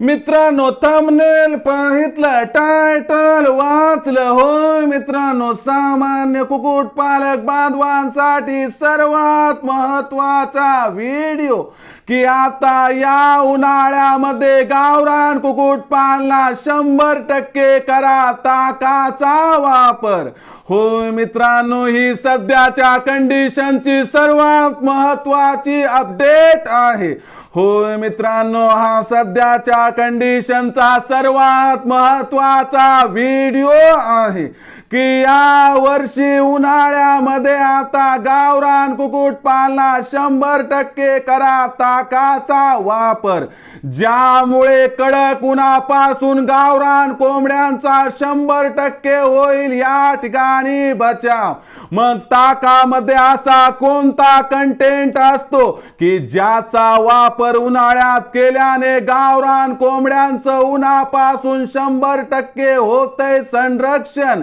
मित्रांनो thumbnail पाहितलं title वाचलं होय मित्रांनो सामान्य कुक्कुटपालक बांधवांसाठी सर्वात महत्त्वाचा व्हिडिओ की आता या उन्हाळ्यामध्ये गावरान कुक्कुटपालना शंभर टक्के करा ताकाचा वापर. होय मित्रांनो ही सध्याच्या कंडिशनची सर्वात महत्वाची अपडेट आहे. होय मित्रांनो हा सध्याच्या कंडिशनचा सर्वात महत्त्वाचा व्हिडिओ आहे. की या वर्षी उन्हाळ्यामध्ये आता गावरान कुकुट पालना शंभर टक्के करा ताकाचा वापर. ज्यामुळे कडक उन्हापासून गावरान कोंबड्यांचा शंभर टक्के होईल या ठिकाणी बचाव. मग ताकामध्ये असा कोणता कंटेंट असतो की ज्याचा वापर उन्हाळ्यात केल्याने गावरान कोंबड्यांचं उन्हापासून शंभर टक्के होतंय संरक्षण?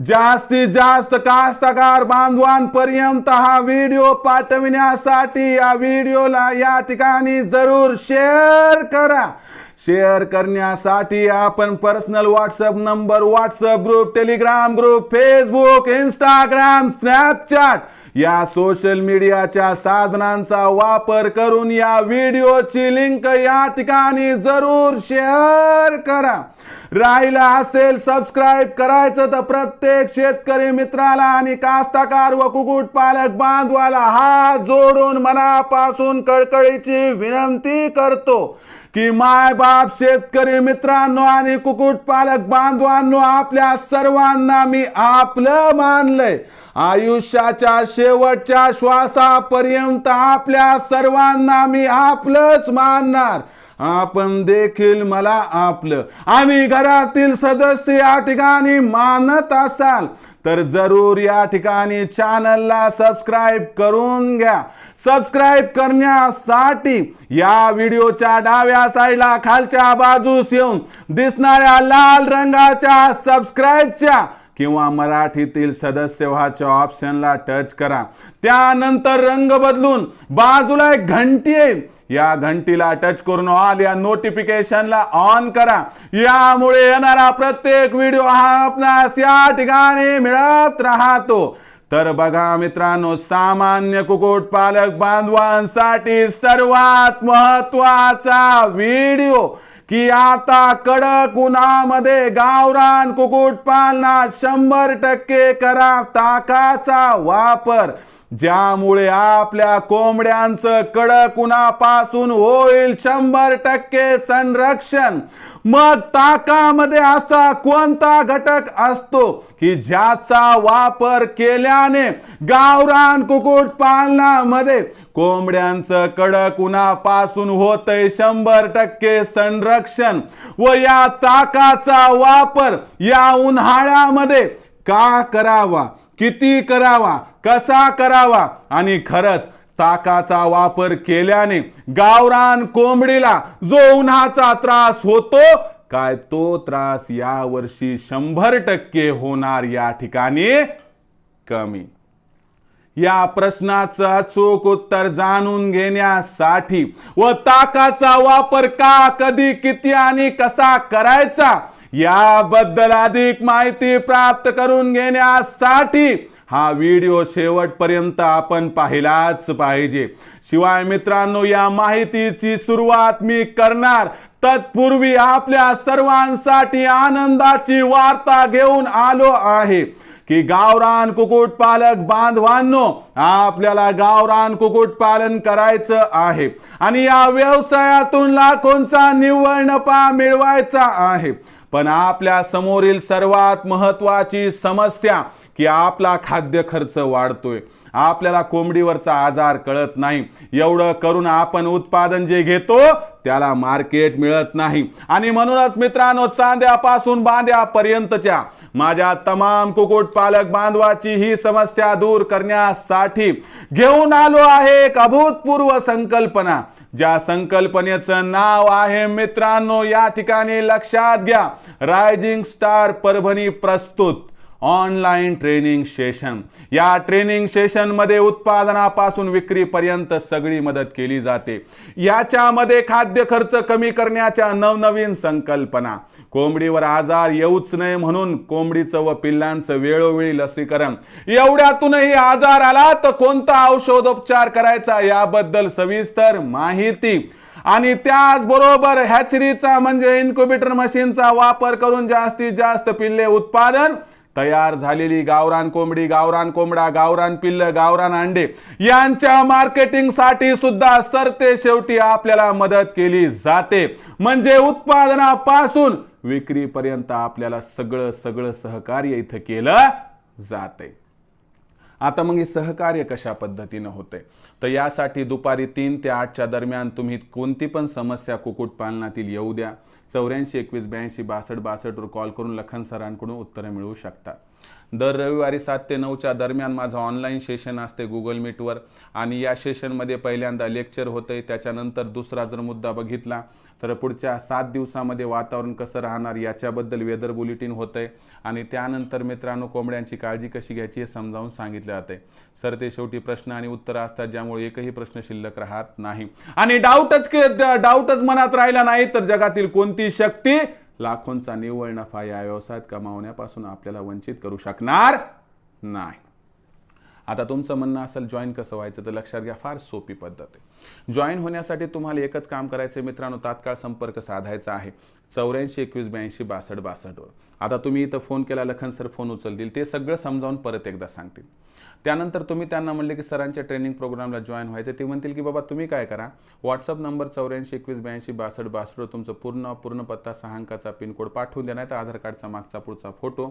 जास्तीत जास्त कास्तकार बांधवांपर्यंत हा व्हिडिओ पाठविण्यासाठी या व्हिडिओला या ठिकाणी जरूर शेअर करा. शेअर करण्यासाठी आपण personal WhatsApp number WhatsApp group Telegram group Facebook Instagram Snapchat या सोशल मीडियाच्या साधनांचा वापर करून या व्हिडिओची लिंक या ठिकाणी जरूर शेअर करा. राहिला असेल सबस्क्राईब करायचं तर प्रत्येक शेतकरी मित्राला आणि कास्ताकार व कुकुट पालक बांधवाला हात जोडून मनापासून कळकळीची विनंती करतो. की माय बाप शेतकरी मित्रांनो आणि कुक्कुटपालक बांधवांनो आपल्या सर्वांना मी आपलं मानलंय. आयुष्याच्या शेवटच्या श्वासापर्यंत आपल्या सर्वांना मी आपलंच मानणार. आपण देखील मला आपलं. आणि घरातील सदस्य या ठिकाणी मानत असाल तर जरूर या ठिकाणी चॅनलला सबस्क्राईब करून घ्या. सबस्क्राईब करण्यासाठी या व्हिडिओच्या डाव्या साईडला खालच्या बाजूस येऊन दिसणाऱ्या लाल रंगाच्या सबस्क्राईबच्या किंवा मराठीतील सदस्य व्हाच्या ऑप्शनला टच करा. त्यानंतर रंग बदलून बाजूला एक घंटी येईल. या घंटीला टच करून ऑल या नोटिफिकेशनला ऑन करा. यामुळे येणारा प्रत्येक व्हिडिओ हा आपणास या ठिकाणी मिळत राहतो. तर बघा मित्रांनो सामान्य कुकुट पालक बांधवांसाठी सर्वात महत्त्वाचा व्हिडिओ की आता कडक उन्हामध्ये गावरान कुकुटपालनात शंभर टक्के करा ताकाचा वापर. ज्यामुळे आपल्या कोंबड्यांचं कडक उन्हापासून होईल शंभर टक्के संरक्षण. मग ताकामध्ये असा कोणता घटक असतो की ज्याचा वापर केल्याने गावरान कुक्कुटपालनामध्ये कोंबड्यांचं कडक उन्हापासून होतय शंभर टक्के संरक्षण व या ताकाचा वापर या उन्हाळ्यामध्ये का करावा? किती करावा? कसा करावा? आणि खरंच ताकाचा वापर केल्याने गावरान कोंबडीला जो उन्हाचा त्रास होतो काय तो त्रास या वर्षी शंभर टक्के होणार या ठिकाणी? कमी. या प्रश्नाचं अचूक उत्तर जाणून घेण्यासाठी व ताकाचा वापर का कधी किती आणि कसा करायचा याबद्दल अधिक माहिती प्राप्त करून घेण्यासाठी हा व्हिडिओ शेवटपर्यंत आपण पाहिलाच पाहिजे. शिवाय मित्रांनो या माहितीची सुरुवात मी करणार. तत्पूर्वी आपल्या सर्वांसाठी आनंदाची वार्ता घेऊन आलो आहे. की गावरान कुक्कुटपालक बांधवांनो आपल्याला गावरान कुक्कुटपालन करायचं आहे. आणि या व्यवसायातून लाखोंचा निव्वळ नफा मिळवायचा आहे. पण आपल्या समोरील सर्वात महत्वाची समस्या की आपला खाद्य खर्च वाढतोय. आपल्याला कोंबडीवरचा आजार कळत नाही. एवढं करून आपण उत्पादन जे घेतो त्याला मार्केट मिळत नाही. आणि म्हणूनच मित्रांनो चांद्यापासून बांद्यापर्यंतच्या माझ्या तमाम कुकुट पालक बांधवाची ही समस्या दूर करण्यासाठी घेऊन आलो आहे एक अभूतपूर्व संकल्पना. ज्या संकल्पनेचं नाव आहे मित्रांनो या ठिकाणी लक्षात घ्या. रायझिंग स्टार परभणी प्रस्तुत. ऑनलाईन ट्रेनिंग सेशन या ट्रेनिंग सेशनमध्ये उत्पादनापासून विक्रीपर्यंत सगळी मदत केली जाते. याच्यामध्ये खाद्य खर्च कमी करण्याच्या नवनवीन संकल्पना. कोंबडीवर आजार येऊच नये म्हणून कोंबडीचं व पिल्लांचं वेळोवेळी लसीकरण. एवढ्यातूनही आजार आला तर कोणता औषधोपचार करायचा याबद्दल सविस्तर माहिती. आणि त्याचबरोबर हॅचरीचा म्हणजे इन्क्युबेटर मशीनचा वापर करून जास्तीत जास्त पिल्ले उत्पादन तयार झालेली गावरान कोंबडी गावरान कोंबडा गावरान पिल्ल गावरान अंडे यांच्या मार्केटिंगसाठी सुद्धा सरते शेवटी आपल्याला मदत केली जाते. म्हणजे उत्पादनापासून विक्रीपर्यंत आपल्याला सगळं सगळं सहकार्य इथं केलं जाते आता मग हे सहकार्य कशा पद्धतीनं होते तर यासाठी दुपारी तीन ते आठच्या दरम्यान तुम्ही कोणती पण समस्या कुक्कुटपालनातील येऊ द्या. चौऱ्याऐंशी एकवीस ब्याऐंशी बासष्ट बासष्टवर कॉल करून लखन सरांकडून उत्तरं मिळवू शकता. दर रविवारी सात ते नऊच्या दरम्यान माझं ऑनलाईन सेशन असते गुगल मीटवर आणि या सेशनमध्ये पहिल्यांदा लेक्चर होतंय त्याच्यानंतर दुसरा जर मुद्दा बघितला तर पुढच्या सात दिवसामध्ये वातावरण कसं राहणार याच्याबद्दल वेदर बुलेटिन होतंय. आणि त्यानंतर मित्रांनो कोंबड्यांची काळजी कशी घ्यायची हे समजावून सांगितलं जाते सर ते शेवटी प्रश्न आणि उत्तरं असतात ज्यामुळे एकही प्रश्न शिल्लक राहत नाही. आणि डाऊटच डाऊटच मनात राहिला नाही तर जगातील कोणती शक्ती लाखोंचा निव्वळ नफा या व्यवसायात कमावण्यापासून आपल्याला वंचित करू शकणार नाही. आता तुमचं म्हणणं असेल जॉईन कसं व्हायचं तर लक्षात घ्या फार सोपी पद्धत आहे. जॉईन होण्यासाठी तुम्हाला एकच काम करायचं मित्रांनो तात्काळ संपर्क साधायचा आहे. चौऱ्याऐंशी एकवीस ब्याऐंशी बासष्ट बासष्टवर. आता तुम्ही इथं फोन केला लखन सर फोन उचलतील ते सगळं समजावून परत एकदा सांगतील. त्यानंतर तुम्ही त्यांना म्हणले की सरांच्या ट्रेनिंग प्रोग्रामला जॉईन व्हायचं ते म्हणतील की बाबा तुम्ही काय करा? व्हॉट्सअप नंबर चौऱ्याऐंशी एकवीस ब्याऐंशी बासष्ट बासष्टवर तुमचं पूर्ण पूर्ण पत्ता सहा अंकाचा पिनकोड पाठवून द्या नाही तर आधार कार्डचा मागचा पुढचा फोटो.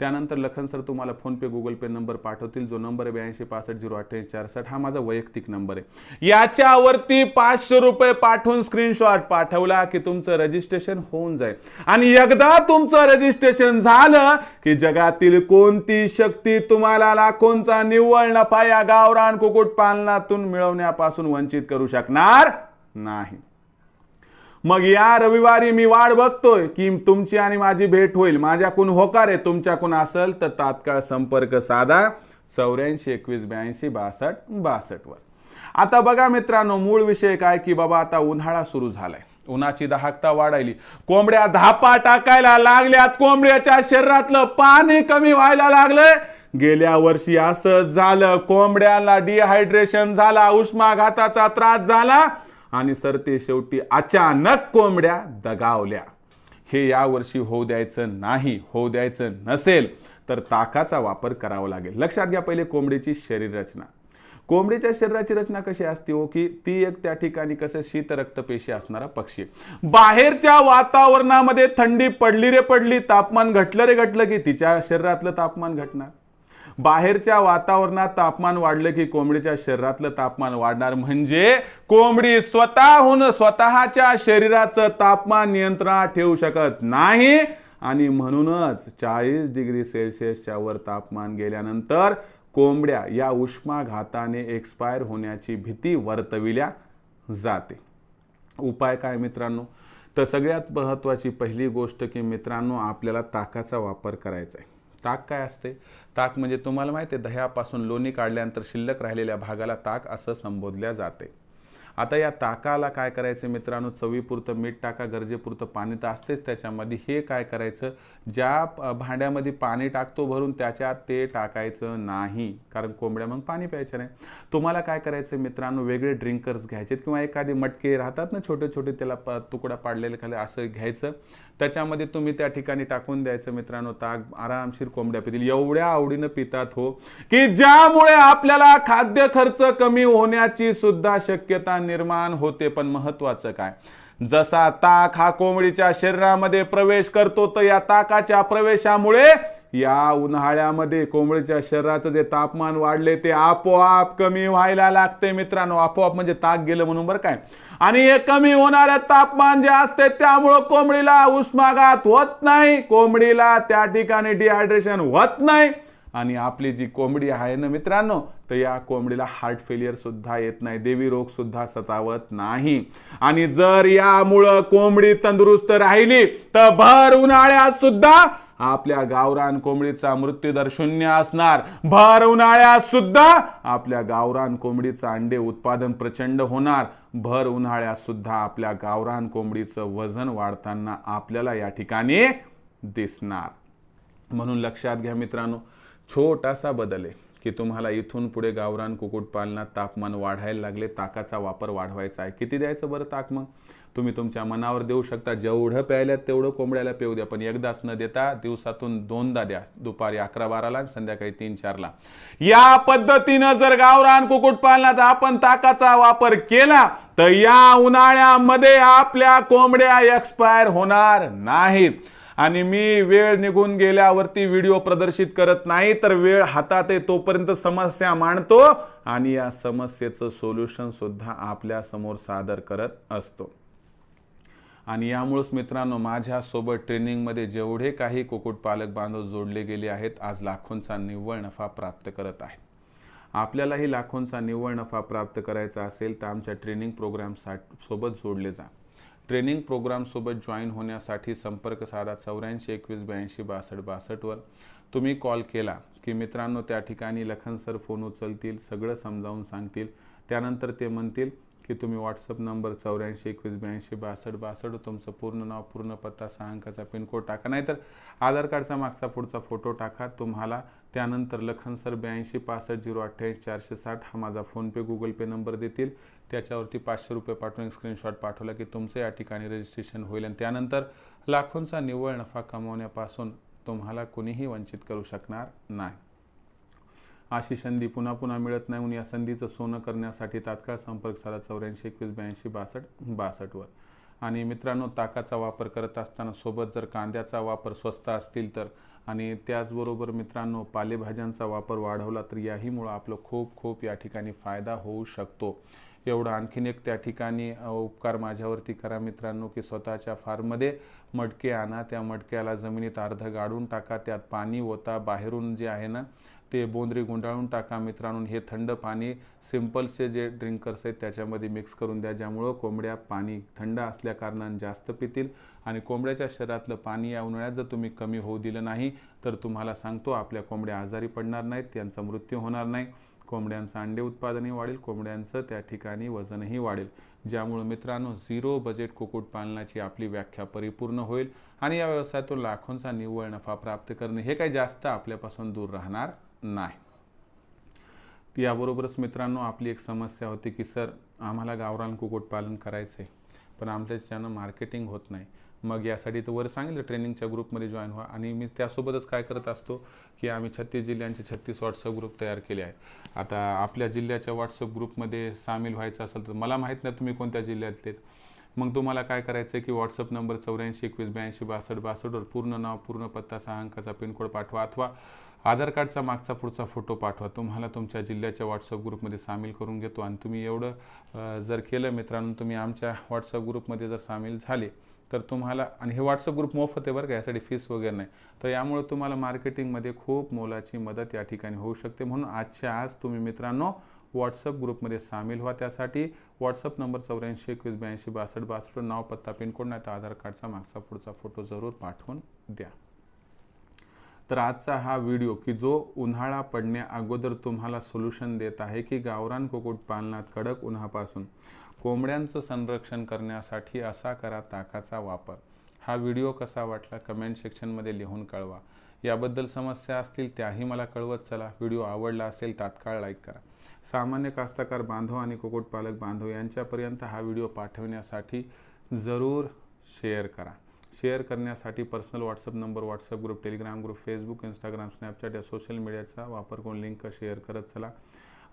त्यानंतर लखन सर तुम्हाला फोनपे गुगल पे नंबर पाठवतील. जो नंबर आहे ब्याऐंशी पासष्ट झिरो अठ्ठ्याऐंशी चारसष्ट हा माझा वैयक्तिक नंबर आहे. याच्यावरती पाचशे रुपये पाठवून स्क्रीनशॉट पाठवला की तुमचं रजिस्ट्रेशन होऊन जाईल. आणि एकदा तुमचं रजिस्ट्रेशन झालं की जगातील कोणती शक्ती तुम्हाला लाखोंचा निव्वळ नफा या गावरान कुक्कुटपालनातून मिळवण्यापासून वंचित करू शकणार नाही. मग या रविवारी मी वाट बघतोय की तुमची आणि माझी भेट होईल. माझ्याकून होकार आहे तुमच्याकून असेल तर तात्काळ संपर्क साधा. चौऱ्याऐंशी एकवीस ब्याऐंशी बासष्ट बासष्टवर आता बघा मित्रांनो मूळ विषय काय की बाबा आता उन्हाळा सुरू झालाय. उन्हाची दाहकता वाढायली. कोंबड्या धापा टाकायला लागल्यात. कोंबड्याच्या शरीरातलं पाणी कमी व्हायला लागलंय. गेल्या वर्षी असं झालं. कोंबड्याला डिहायड्रेशन झाला उष्माघाताचा त्रास झाला आणि सरते शेवटी अचानक कोंबड्या दगावल्या. हे यावर्षी होऊ द्यायचं नाही होऊ द्यायचं नसेल तर ताकाचा वापर करावा लागेल. लक्षात घ्या पहिले कोंबडीची शरीर रचना कोंबडीच्या शरीराची रचना कशी असते हो की ती एक त्या ठिकाणी कसं शीत रक्तपेशी असणारा पक्षी बाहेरच्या वातावरणामध्ये थंडी पडली रे पडली तापमान घटलं रे घटलं की तिच्या शरीरातलं तापमान घटणार. बाहेरच्या वातावरणात तापमान वाढलं की कोंबडीच्या शरीरातलं तापमान वाढणार? म्हणजे कोंबडी स्वतःहून स्वतःच्या शरीराचं तापमान नियंत्रणात ठेवू शकत नाही. आणि म्हणूनच चाळीस डिग्री सेल्सिअसच्या वर तापमान गेल्यानंतर कोंबड्या या उष्माघाताने एक्सपायर होण्याची भीती वर्तविल्या जाते. उपाय काय मित्रांनो? तर सगळ्यात महत्त्वाची पहिली गोष्ट की मित्रांनो आपल्याला ताकाचा वापर करायचा आहे. ताक काय असते? ताक म्हणजे तुम्हाला माहिती आहे दह्यापासून लोणी काढल्यानंतर शिल्लक राहिलेल्या भागाला ताक असं संबोधल्या जाते. आता या ताकाला काय करायचं मित्रांनो? चवीपुरतं मीठ टाका गरजेपुरतं पाणी तर असतेच त्याच्यामध्ये. हे काय करायचं? ज्या भांड्यामध्ये पाणी टाकतो भरून त्याच्यात ते टाकायचं नाही. कारण कोंबड्या मग पाणी प्यायचं नाही. तुम्हाला काय करायचं मित्रांनो? वेगळे ड्रिंकर्स घ्यायचे किंवा एखादे मटके राहतात ना छोटे छोटे त्याला प तुकडा पाडलेले खाली असं घ्यायचं. त्याच्यामध्ये तुम्ही त्या ठिकाणी टाकून द्यायचं मित्रांनो ताक. आरामशीर कोंबड्या पितील. एवढ्या आवडीनं पितात हो. की ज्यामुळे आपल्याला खाद्य खर्च कमी होण्याची सुद्धा शक्यता निर्माण होते पण महत्वाचं काय? जसा ताक हा कोंबडीच्या शरीरामध्ये प्रवेश करतो तर या ताकाच्या प्रवेशामुळे या उन्हाळ्यामध्ये कोंबडीच्या शरीराचं जे तापमान वाढले ते आपोआप कमी व्हायला लागते मित्रांनो. आपोआप म्हणजे ताक गेलं म्हणून बरं काय? आणि हे कमी होणारे तापमान जे असते त्यामुळं कोंबडीला उष्माघात होत नाही. कोंबडीला त्या ठिकाणी डिहायड्रेशन होत नाही. आणि आपली जी कोंबडी आहे ना मित्रांनो तर या कोंबडीला हार्ट फेलियर सुद्धा येत नाही देवी रोग सुद्धा सतावत नाही. आणि जर यामुळं कोंबडी तंदुरुस्त राहिली तर भर उन्हाळ्यात सुद्धा आपल्या गावरान कोंबडीचा मृत्यूदर शून्य असणार. भर उन्हाळ्यात सुद्धा आपल्या गावरान कोंबडीचं अंडे उत्पादन प्रचंड होणार. भर उन्हाळ्यात सुद्धा आपल्या गावरान कोंबडीचं वजन वाढताना आपल्याला या ठिकाणी दिसणार. म्हणून लक्षात घ्या मित्रांनो छोटासा बदल आहे की तुम्हाला इथून पुढे गावरान कुक्कुटपालनात तापमान वाढायला लागले ताकाचा वापर वाढवायचा आहे. किती द्यायचं बरं ताक मग? तुम्ही तुमच्या मनावर देऊ शकता. जेवढं प्यायल्यात तेवढं कोंबड्याला पिऊ द्या पण एकदाच न देता दिवसातून दोनदा द्या. दुपारी अकरा बाराला संध्याकाळी तीन चारला. या पद्धतीनं जर गावरान कुक्कुटपालनात आपण ताकाचा वापर केला तर या उन्हाळ्यामध्ये आपल्या कोंबड्या एक्सपायर होणार नाहीत. आणि मी वेळ निघून गेल्यावरती व्हिडिओ प्रदर्शित करत नाही तर वेळ हातात आहे तोपर्यंत समस्या मांडतो आणि या समस्येचं सोल्युशन सुद्धा आपल्यासमोर सादर करत असतो. आणि यामुळेच मित्रांनो माझ्यासोबत ट्रेनिंगमध्ये जेवढे काही कुक्कुटपालक बांधव जोडले गेले आहेत आज लाखोंचा निव्वळ नफा प्राप्त करत आहेत. आपल्यालाही लाखोंचा निव्वळ नफा प्राप्त करायचा असेल तर आमच्या ट्रेनिंग प्रोग्राम सोबत जोडले जा. ट्रेनिंग प्रोग्रामसोबत जॉईन होण्यासाठी संपर्क साधा चौऱ्याऐंशी एकवीस ब्याऐंशी बासष्ट बासष्टवर तुम्ही कॉल केला की मित्रांनो त्या ठिकाणी लखन सर फोन उचलतील सगळं समजावून सांगतील. त्यानंतर ते म्हणतील की तुम्ही व्हॉट्सअप नंबर चौऱ्याऐंशी एकवीस ब्याऐंशी बासष्ट बासष्ट तुमचं पूर्ण नाव पूर्ण पत्ता सहा अंकाचा पिनकोड टाका. नाहीतर आधार कार्डचा मागचा पुढचा फोटो टाका. तुम्हाला त्यानंतर लखन सर ब्याऐंशी पासष्ट झिरो अठ्ठ्याऐंशी चारशे साठ हा माझा फोनपे गुगल पे नंबर देतील. त्याच्यावरती पाचशे रुपये पाठवून स्क्रीनशॉट पाठवला की तुमचं या ठिकाणी रजिस्ट्रेशन होईल आणि त्यानंतर लाखोंचा निव्वळ नफा कमावण्यापासून तुम्हाला कुणीही वंचित करू शकणार नाही. अशी संधी पुन्हा पुन्हा मिळत नाही म्हणून या संधीचं सोनं करण्यासाठी तात्काळ संपर्क साधा चौऱ्याऐंशी एकवीस ब्याऐंशी बासष्ट बासष्टवर आणि मित्रांनो ताकाचा वापर करत असताना सोबत जर कांद्याचा वापर स्वस्त असतील तर. आणि त्याचबरोबर मित्रांनो पालेभाज्यांचा वापर वाढवला तर याहीमुळं आपलं खूप खूप या ठिकाणी फायदा होऊ शकतो. एवढं आणखीन एक त्या ठिकाणी उपकार माझ्यावरती करा मित्रांनो की स्वतःच्या फार्ममध्ये मडके आणा. त्या मडक्याला जमिनीत अर्ध गाडून टाका. त्यात पाणी ओता. बाहेरून जे आहे ना ते बोंदरी गुंडाळून टाका मित्रांनो. हे थंड पाणी सिम्पलचे जे ड्रिंकर्स आहेत त्याच्यामध्ये मिक्स करून द्या ज्यामुळं कोंबड्या पाणी थंड असल्याकारणानं जास्त पितील. आणि कोंबड्याच्या शरीरातलं पाणी या उन्हाळ्यात जर तुम्ही कमी होऊ दिलं नाही तर तुम्हाला सांगतो आपल्या कोंबड्या आजारी पडणार नाहीत त्यांचा मृत्यू होणार नाही. कोंबड्यांचं अंडे उत्पादनही वाढेल कोंबड्यांचं त्या ठिकाणी वजनही वाढेल. ज्यामुळे मित्रांनो झिरो बजेट कुक्कुटपालनाची आपली व्याख्या परिपूर्ण होईल आणि या व्यवसायातून लाखोंचा निव्वळ नफा प्राप्त करणे हे काही जास्त आपल्यापासून दूर राहणार नाही. याबरोबरच मित्रांनो आपली एक समस्या होती की सर आम्हाला गावरान कुक्कुटपालन करायचं आहे पण आमच्याच्यानं मार्केटिंग होत नाही. मग यासाठी तर वर सांगितलं ट्रेनिंगच्या ग्रुपमध्ये जॉईन व्हा. आणि मी त्यासोबतच काय करत असतो की आम्ही छत्तीस जिल्ह्यांचे छत्तीस व्हॉट्सअप ग्रुप तयार केले आहेत. आता आपल्या जिल्ह्याच्या व्हॉट्सअप ग्रुपमध्ये सामील व्हायचं असेल तर मला माहीत नाही तुम्ही कोणत्या जिल्ह्यातले मग तुम्हाला काय करायचं आहे की व्हॉट्सअप नंबर चौऱ्याऐंशी एकवीस ब्याऐंशी बासष्ट बासष्टवर पूर्ण नाव पूर्ण पत्ता सहा अंकाचा पिनकोड पाठवा अथवा आधार कार्डचा मागचा पुढचा फोटो पाठवा. तुम्हाला तुमच्या जिल्ह्याच्या व्हॉट्सअप ग्रुपमध्ये सामील करून घेतो. आणि तुम्ही एवढं जर केलं मित्रांनो तुम्ही आमच्या व्हॉट्सअप ग्रुपमध्ये जर सामील झाले तर तुम्हाला आणि हे व्हॉट्सअप ग्रुप मोफत आहे बरं का यासाठी फीस वगैरे नाही. तर यामुळे तुम्हाला मार्केटिंगमध्ये खूप मोलाची मदत या ठिकाणी होऊ शकते. म्हणून आजच्या आज तुम्ही मित्रांनो व्हॉट्सअप ग्रुपमध्ये सामील व्हा. त्यासाठी व्हॉट्सअप नंबर चौऱ्याऐंशी एकवीस ब्याऐंशी बासष्ट बासष्ट नाव पत्ता पिनकोड नाही तर आधार कार्डचा मागचा पुढचा फोटो जरूर पाठवून द्या. तर आजचा हा व्हिडिओ की जो उन्हाळा पडण्या अगोदर तुम्हाला सोल्युशन देत आहे की गावरान कुक्कुटपालनात कडक उन्हापासून कोंबड्यांचं संरक्षण करण्यासाठी असा करा ताकाचा वापर. हा व्हिडिओ कसा वाटला कमेंट सेक्शनमध्ये लिहून कळवा. याबद्दल समस्या असतील त्याही मला कळवत चला. व्हिडिओ आवडला असेल तात्काळ लाईक करा. सामान्य कास्तकार बांधव आणि कुक्कुटपालक बांधव यांच्यापर्यंत हा व्हिडिओ पाठवण्यासाठी जरूर शेअर करा. शेअर करण्यासाठी personal WhatsApp number WhatsApp group Telegram group Facebook Instagram Snapchat या सोशल मीडियाचा वापर करून लिंक शेअर करत चला.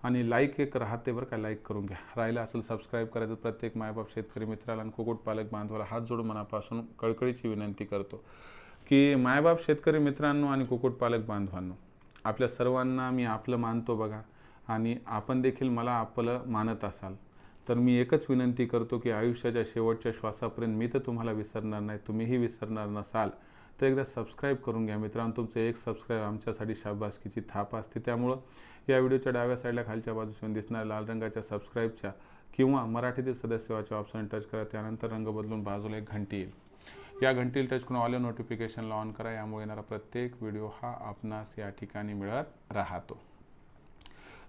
आणि लाईक एक राहते बरं काय लाईक करून घ्या. राहिलं असेल सबस्क्राईब करायचं प्रत्येक मायबाप शेतकरी मित्राला आणि कुक्कुटपालक बांधवाला हात जोडून मनापासून कळकळीची विनंती करतो की मायबाप शेतकरी मित्रांनो आणि कुक्कुटपालक बांधवांनो आपल्या सर्वांना मी आपलं मानतो बघा आणि आपण देखील मला आपलं मानत असाल. तर मी एकच विनंती करतो की आयुष्याच्या शेवटच्या श्वासापर्यंत मी तर तुम्हाला विसरणार नाही तुम्हीही विसरणार नसाल तर एकदा सबस्क्राईब करून घ्या. मित्रांनो तुमचं एक सबस्क्राईब आमच्यासाठी शाबासकीची थाप असते. त्यामुळं या व्हिडिओच्या डाव्या साईडला खालच्या बाजूस येऊन दिसणाऱ्या लाल रंगाच्या सबस्क्राईबच्या किंवा मराठीतील सदस्यवाच्या ऑप्शन टच करा. त्यानंतर रंग बदलून बाजूला एक घंटी येईल. या घंटीला टच करून ऑल नोटिफिकेशनला ऑन करा. यामुळे येणारा प्रत्येक व्हिडिओ हा आपणास या ठिकाणी मिळत राहतो.